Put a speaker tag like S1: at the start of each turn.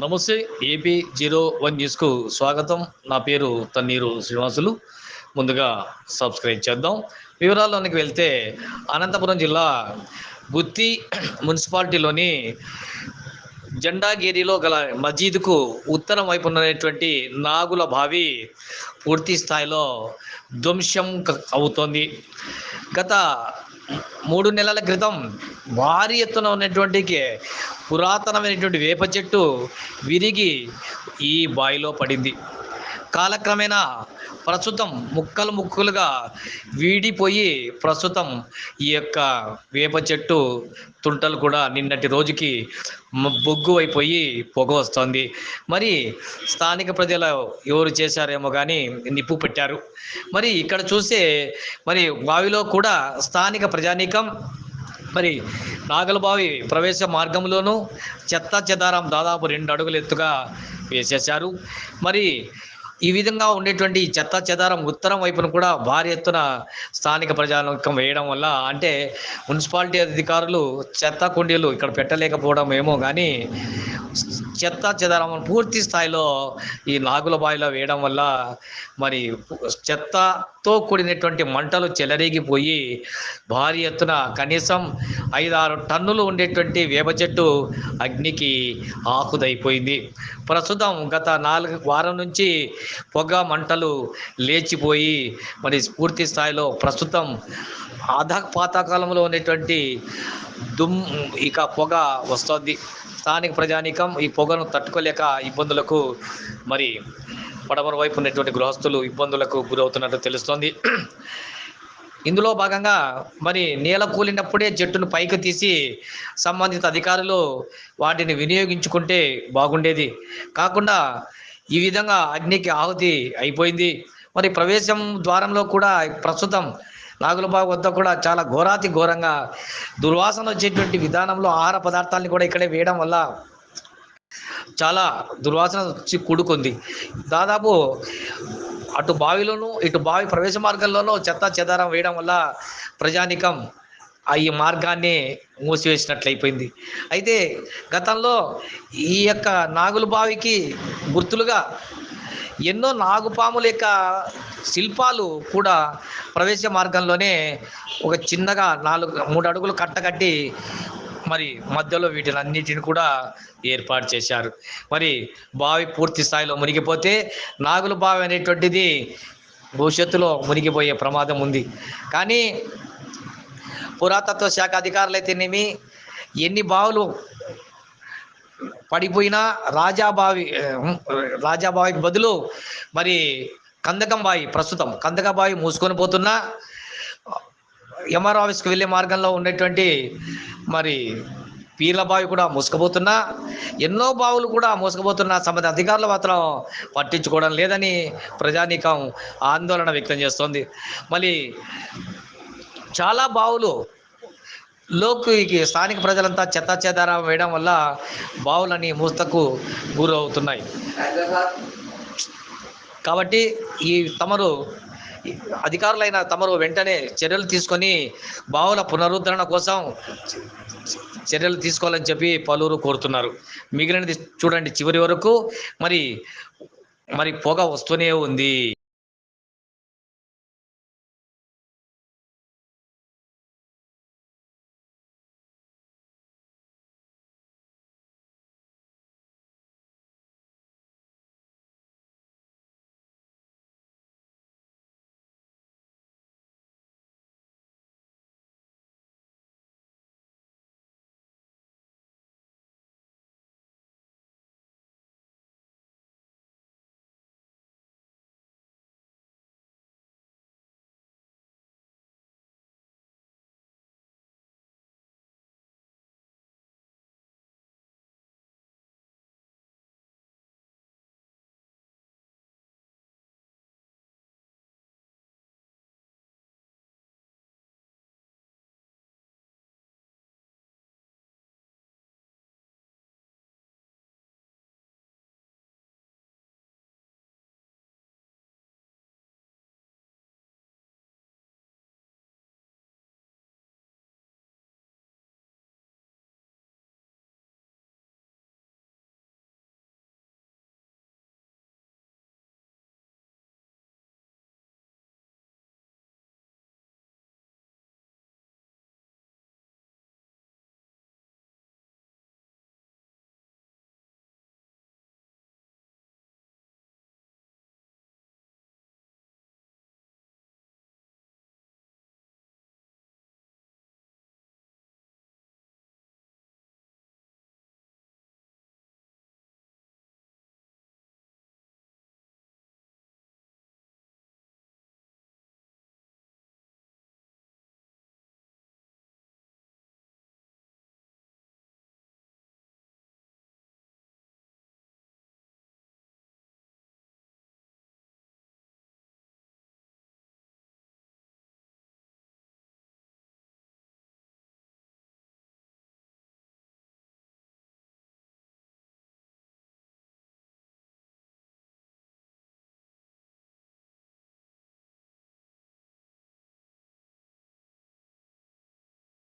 S1: నమస్తే AP zero one న్యూస్కు స్వాగతం. నా పేరు తన్నీరు శ్రీనివాసులు. ముందుగా సబ్స్క్రైబ్ చేద్దాం. వివరాల్లోనికి వెళ్తే అనంతపురం జిల్లా గుత్తి మున్సిపాలిటీలోని జెండాగిరిలో గల మజీద్కు ఉత్తరం వైపు ఉన్నటువంటి నాగుల బావి పూర్తి స్థాయిలో ధ్వంసం అవుతోంది. గత మూడు నెలల క్రితం భారీ ఎత్తున ఉన్నటువంటి పురాతనమైనటువంటి వేప చెట్టు విరిగి ఈ బావిలో పడింది. కాలక్రమేణా ప్రస్తుతం ముక్కలు ముక్కలుగా వీడిపోయి ప్రస్తుతం ఈ యొక్క వేప చెట్టు తుంటలు కూడా నిన్నటి రోజుకి బొగ్గు అయిపోయి పొగ వస్తుంది. మరి స్థానిక ప్రజలు ఎవరు చేశారేమో కానీ నిప్పు పెట్టారు. మరి ఇక్కడ చూస్తే మరి బావిలో కూడా స్థానిక ప్రజానీకం మరి నాగలబావి ప్రవేశ మార్గంలోనూ చెత్త చెదారం దాదాపు రెండు అడుగులు ఎత్తుగా వేసేశారు. మరి ఈ విధంగా ఉండేటువంటి చెత్త చెదారం ఉత్తరం వైపున కూడా భారీ ఎత్తున స్థానిక ప్రజానికం వేయడం వల్ల అంటే మున్సిపాలిటీ అధికారులు చెత్త కుండీలు ఇక్కడ పెట్టలేకపోవడం ఏమో కానీ చెత్త చెదారం పూర్తి స్థాయిలో ఈ నాగుల బావిలో వేయడం వల్ల మరి చెత్తతో కూడినటువంటి మంటలు చెలరేగిపోయి భారీ ఎత్తున కనీసం ఐదారు టన్నులు ఉండేటువంటి వేప చెట్టు అగ్నికి ఆకుదైపోయింది. ప్రస్తుతం గత నాలుగు వారం నుంచి పొగ మంటలు లేచిపోయి మరి పూర్తి స్థాయిలో ప్రస్తుతం అధ పాతకాలంలో ఉన్నటువంటి దుమ్ ఇక పొగ వస్తుంది. స్థానిక ప్రజానీకం ఈ పొగను తట్టుకోలేక ఇబ్బందులకు మరి పడమర వైపు ఉన్నటువంటి గృహస్థులు ఇబ్బందులకు గురవుతున్నట్టు తెలుస్తోంది. ఇందులో భాగంగా మరి నేల కూలినప్పుడే చెట్టును పైకి తీసి సంబంధిత అధికారులు వాటిని వినియోగించుకుంటే బాగుండేది. కాకుండా ఈ విధంగా అగ్నికి ఆహుతి అయిపోయింది. మరి ప్రవేశం ద్వారంలో కూడా ప్రస్తుతం నాగులబాగు వద్ద కూడా చాలా ఘోరాతి ఘోరంగా దుర్వాసన వచ్చేటువంటి విధానంలో ఆహార పదార్థాలని కూడా ఇక్కడే వేయడం వల్ల చాలా దుర్వాసన వచ్చి కూడుకుంది. దాదాపు అటు బావిలోనూ ఇటు బావి ప్రవేశ మార్గంలోనూ చెత్త చెదారం వేయడం వల్ల ప్రజానికం ఆ ఈ మార్గాన్ని మూసివేసినట్లయిపోయింది. అయితే గతంలో ఈ యొక్క నాగుల బావికి గుర్తులుగా ఎన్నో నాగుపాముల యొక్క శిల్పాలు కూడా ప్రవేశ మార్గంలోనే ఒక చిన్నగా నాలుగు మూడు అడుగులు కట్టకట్టి మరి మధ్యలో వీటిని అన్నిటిని కూడా ఏర్పాటు చేశారు. మరి బావి పూర్తి స్థాయిలో మునిగిపోతే నాగుల బావి అనేటువంటిది భవిష్యత్తులో మునిగిపోయే ప్రమాదం ఉంది. కానీ పురాతత్వ శాఖ అధికారులు అయితేనేమి ఎన్ని బావులు పడిపోయినా రాజాబావి రాజాబావికి బదులు మరి కందకం బావి ప్రస్తుతం కందక బావి మూసుకొని పోతున్నా. ఎంఆర్ ఆఫీస్కి వెళ్ళే మార్గంలో ఉన్నటువంటి మరి పీర్ల బావి కూడా మూసుకుపోతున్నా. ఎన్నో బావులు కూడా మూసుకుపోతున్నా. సంబంధిత అధికారులు మాత్రం పట్టించుకోవడం లేదని ప్రజానీకం ఆందోళన వ్యక్తం చేస్తోంది. మళ్ళీ చాలా బావులు లోకి స్థానిక ప్రజలంతా చెత్త చెదారం వేయడం వల్ల బావులని మూస్తకు గురవుతున్నాయి. కాబట్టి ఈ తమరు అధికారులైన తమరు వెంటనే చర్యలు తీసుకొని బావుల పునరుద్ధరణ కోసం చర్యలు తీసుకోవాలని చెప్పి పలువురు కోరుతున్నారు. మిగిలినది చూడండి చివరి వరకు మరి మరి పొగ వస్తూనే ఉంది.